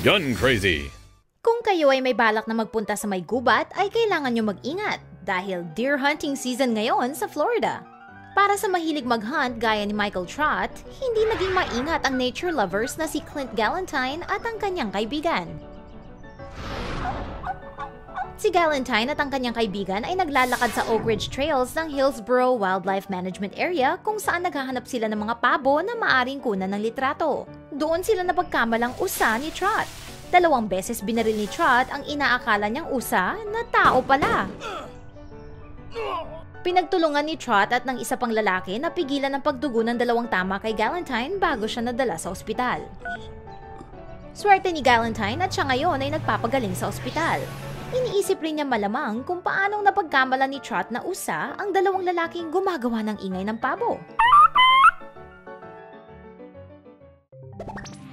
Gun Crazy. Kung kayo ay may balak na magpunta sa may gubat, ay kailangan nyo mag-ingat dahil deer hunting season ngayon sa Florida. Para sa mahilig mag-hunt gaya ni Michael Trott, hindi naging maingat ang nature lovers na si Clint Galantine at ang kanyang kaibigan. Si Galantine at ang kanyang kaibigan ay naglalakad sa Oak Ridge Trails ng Hillsborough Wildlife Management Area kung saan naghahanap sila ng mga pabo na maaring kunan ng litrato. Doon sila napagkamalang usa ni Trot. Dalawang beses binaril ni Trot ang inaakala niyang usa na tao pala. Pinagtulungan ni Trot at ng isa pang lalaki na pigilan ang pagdugo ng dalawang tama kay Galantine bago siya nadala sa ospital. Swerte ni Galantine at siya ngayon ay nagpapagaling sa ospital. Iniisip rin niya malamang kung paanong napagkamala ni Trot na usa ang dalawang lalaking gumagawa ng ingay ng pabo. Thank you